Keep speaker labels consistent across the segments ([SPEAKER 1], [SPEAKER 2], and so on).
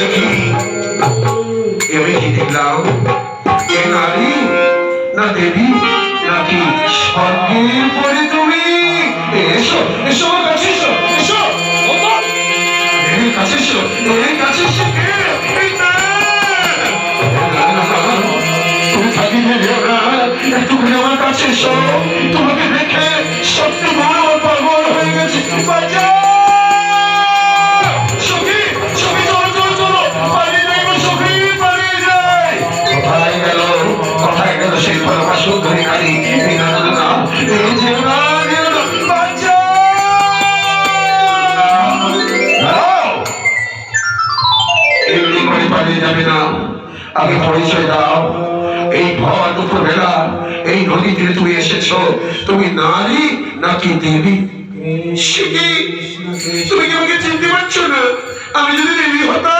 [SPEAKER 1] তুমি? কাছে এসো কাছে। তুমি থাকিবে যেও আমার কাছে এসো। তোমাকে দেখে সত্যি মনে পাগল হয়ে গেছে। বাঁচাও! তুমি কি আমাকে চিনতে পারছ না? আমি যদি দেবী হতাম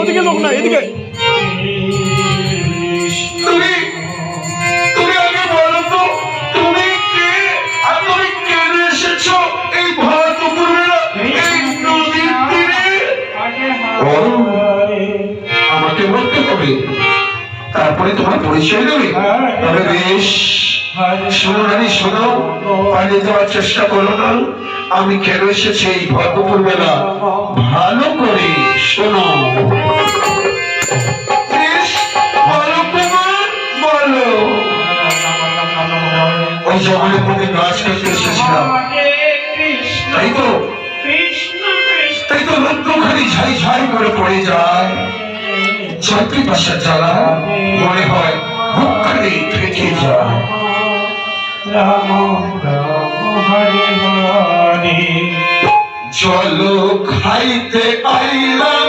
[SPEAKER 2] ওদিকে লোক না এদিকে।
[SPEAKER 1] তুমি তারপরে তোমার পরিচয় দেবে। তবে বেশ। শোনো নারী শোনো। পালিয়ে যাওয়ার চেষ্টা করো না। আমি কেন এসেছি এই ভদ্রপুর বেলা ভালো করে শোনো। ওই জঙ্গলের মধ্যে গাছ কাটতে এসেছিলাম। তাই তো? তাই তো রুদ্রখানি ঝাই ঝাই করে পড়ে যায়। চলতি পাশা জ্বালা মনে হয় বুকখানি থেকে যায় চলো খাইতে আইলাম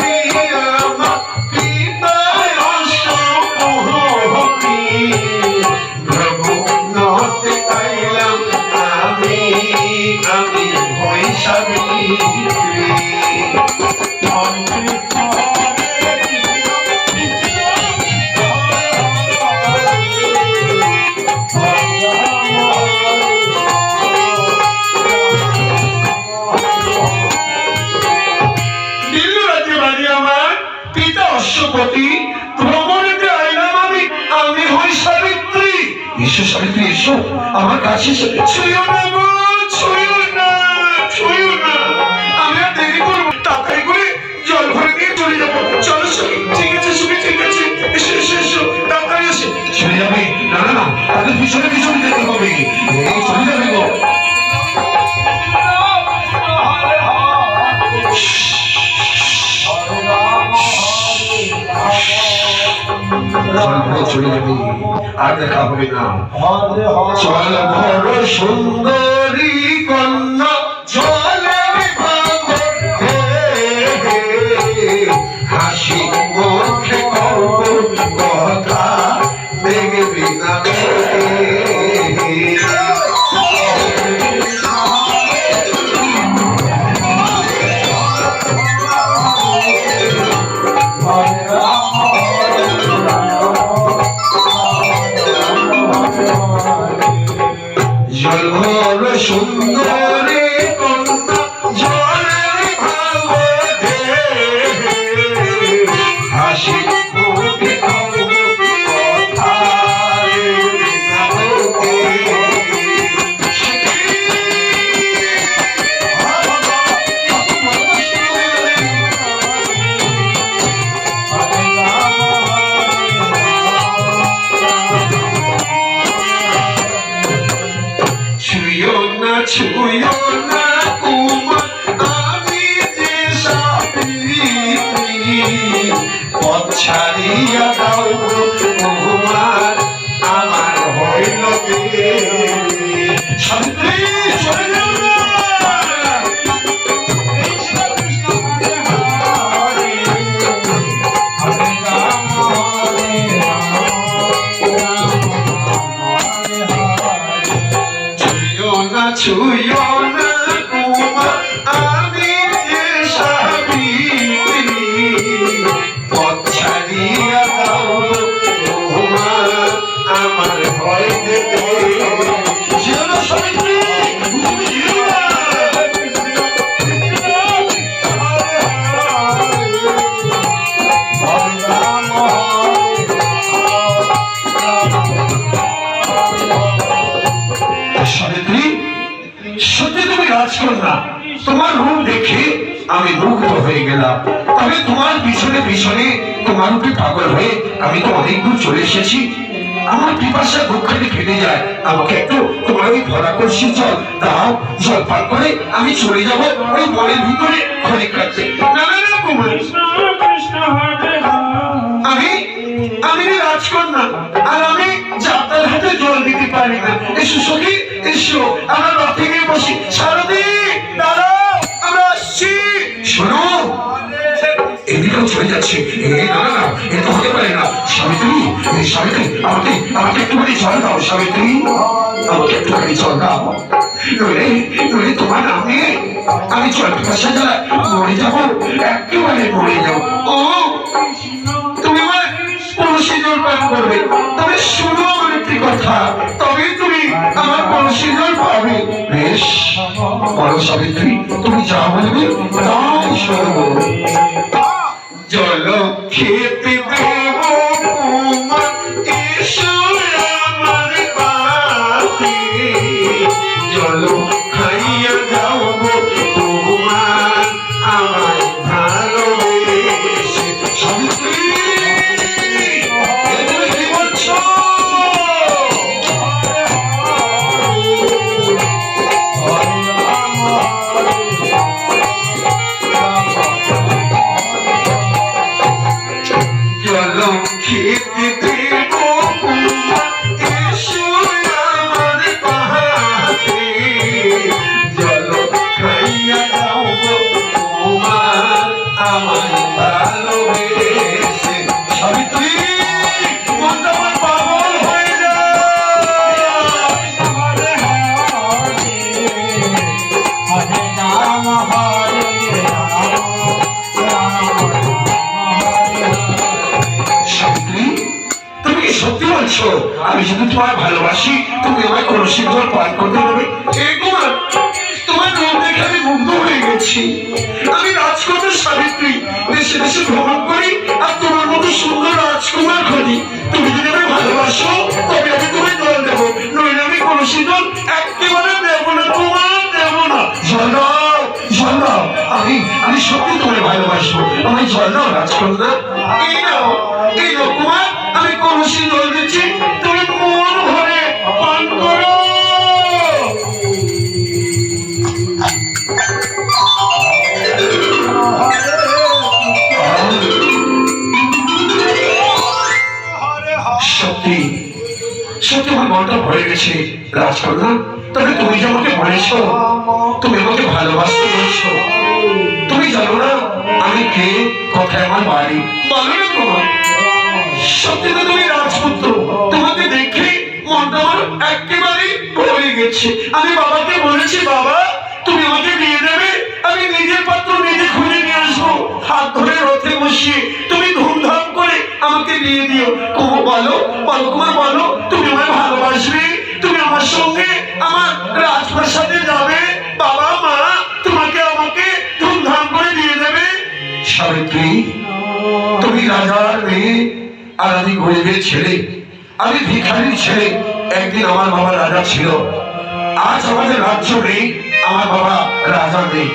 [SPEAKER 1] পিতা অশ্বপতি ভ্রমণেতে আমি হই সাবিত্রী। সাবিত্রী আমার কাছে ছুঁয়ো না গো, ছুঁয়ো না ছুঁয়ো না। আমি আর দেরি করব তাড়াতাড়ি করে জল ভরে নিয়ে চলে যাব। চলো ঠিক আছে সখী, ঠিক আছে। এসো এসো এসো, তাড়াতাড়ি না না না পিছনে পিছনে যেতে হবে। এই, চলে যাবে গো। চলে যাবে আর দেখা হবে না। সুন্দরী কন্যা। সাবিত্রী উপরে পাগল হয়ে আমি তো অনেক দূর চলে এসেছি? আমার পিপাসা দুঃখে ফেটে যায়। আমাকে একটু তোমার ওই ভরা করছি জল দাও, জল পান করে আমি চলে যাব ওই বনের ভিতরে ক্ষণিক কুমার আমি আমি রাজকন্যা, আর আমি যাত্রার হাতে জল দিতে পারি না। এসো সখী, এসো, আমরা রথে গিয়ে বসি। সারদী দাঁড়াও, আমরা আসছি। শোনো এদিকেও চলে যাচ্ছে। এ না না এ তো হতে পারে না। সাবিত্রী সাবিত্রী, আমাকে আমাকে একটুখানি জল দাও, সাবিত্রী। আমাকে একটুখানি জল দাও। আমি মরে একেবারে মরে ও, তুমি আমার পান করবে। তবে শুনো আমার একটি কথা, তবে তুমি আমার জল পাবে। বেশ, বলো সাবিত্রী, তুমি যা বলবে তাই শোনবো জল খেতে সত্যি? বলছো? আমি শুধু তোমায় ভালোবাসি। তুমি আমায় কলসির জল পান করতে হবে একবার তোমার রূপ দেখে আমি মুগ্ধ হয়ে গেছি। আমি রাজকুমার সাবিত্রী। দেশে দেশে ভ্রমণ করি আর তোমার মতো সুন্দর রাজকুমার খুঁজি। তুমি যদি আমি ভালোবাসো, তবে আমি তোমায় জল দেবো। নইলে আমি কলসির জল একেবারে দেবো না আমি আমি সত্যি তোমায় ভালোবাসবো। আমি দাও, রাজকন্যা। এই নাও এই নাও আমি কলসি দিচ্ছি সত্যি আমার মনটা ভরে গেছে, রাজকন্যা। তবে তুমি যে আমাকে বলেছ তুমি আমাকে ভালোবাসতে বলছো। তুমি জানো না, আমি কে, কোথায় আমার বাড়ি। তোমার? সত্যি তো তুমি রাজপুত্র। তোমাকে দেখে মনটা আমার একেবারে ভরে গেছে। আমি বাবাকে বলেছি, বাবা, তুমি আমাকে বিয়ে দেবে। আমি নিজের পাত্র নিজে খুঁজে নিয়ে আসব। হাত ধরে রথে বসিয়ে তুমি ধুমধাম করে আমাকে বিয়ে দিও। কুমু বলো বলো কুমার, বলো। সঙ্গে আমার রাজপ্রাসাদে যাবে। বাবা, মা তোমাকে আমাকে ধুমধাম করে বিয়ে দেবে সাবিত্রী, তুমি রাজার মেয়ে আর আমি গরিবের ছেলে, আমি ভিখারির ছেলে। একদিন আমার বাবা রাজা ছিল। আজ আমাদের রাজ্য নেই, আমার বাবা রাজা নেই।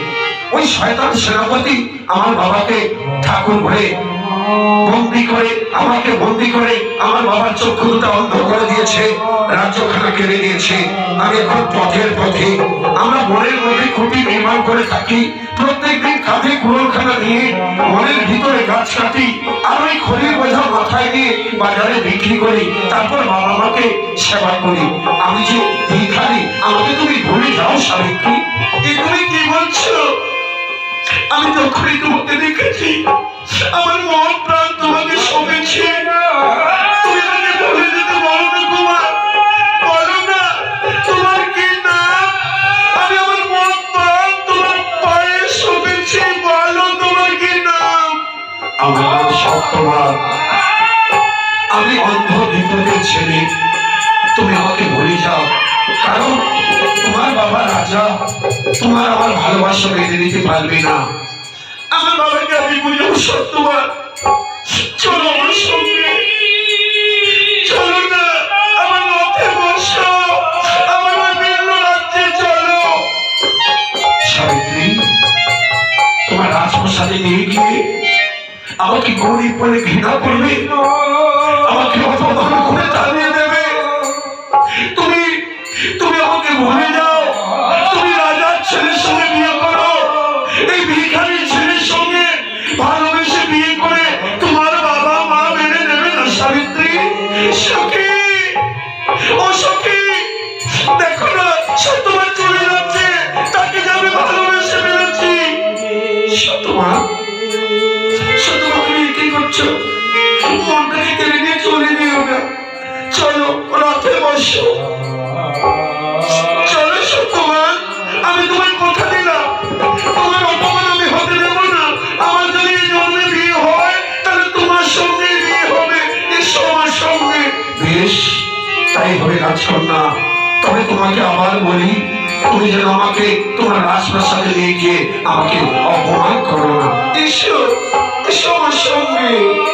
[SPEAKER 1] ওই শয়তান সেনাপতি আমার বাবাকে ঠাকুর ঘরে বন্দি করে, আমাকে বন্দি করে আমার বাবার চক্ষু দুটো অন্ধ করে দিয়েছে, রাজ্যখানা কেড়ে নিয়েছে। আমি এখন পথের পথে। আমরা বনের মধ্যে খুঁটি নির্মাণ করে থাকি। প্রত্যেকদিন কাঁধে কুড়োলখানা নিয়ে বনের ভিতরে গাছ কাটি, আর ওই খড়ির বোঝা মাথায় নিয়ে বাজারে বিক্রি করি, তারপর বাবা মাকে সেবা করি। আমি যে ভিখারি, আমাকে তুমি ভুলে যাও এ তুমি কি বলছো? আমি তখনই তোমাকে দেখেছি। আমার মন প্রাণ তোমাকে তোমার আমার ভালোবাসা মেনে নিতে পারবে না। আমার বাবাকে আমি বুঝাবো সত্যবান চলো আমার সঙ্গে। চলো না, আমার রথে বসো। আমার বিভিন্ন রাজ্যে চলো। সাবিত্রী, তোমার রাজপ্রসাদে নিয়ে গিয়ে আমাকে গরিব বলে ঘৃণা করবে? সখী, ও দেখো না সত্যমা চলে যাচ্ছে, তাকে যে আমি ভালোবেসে ফেলেছি। কি করছ? মনটাকে কেড়ে নিয়ে চলে দিও না। চলো, রাতে বসো। তাই না, তবে তোমাকে আবার বলি, তুমি যেন আমাকে তোমার রাজপ্রাসাদে নিয়ে গিয়ে আমাকে অপমান করো না। এসো এসো সঙ্গে।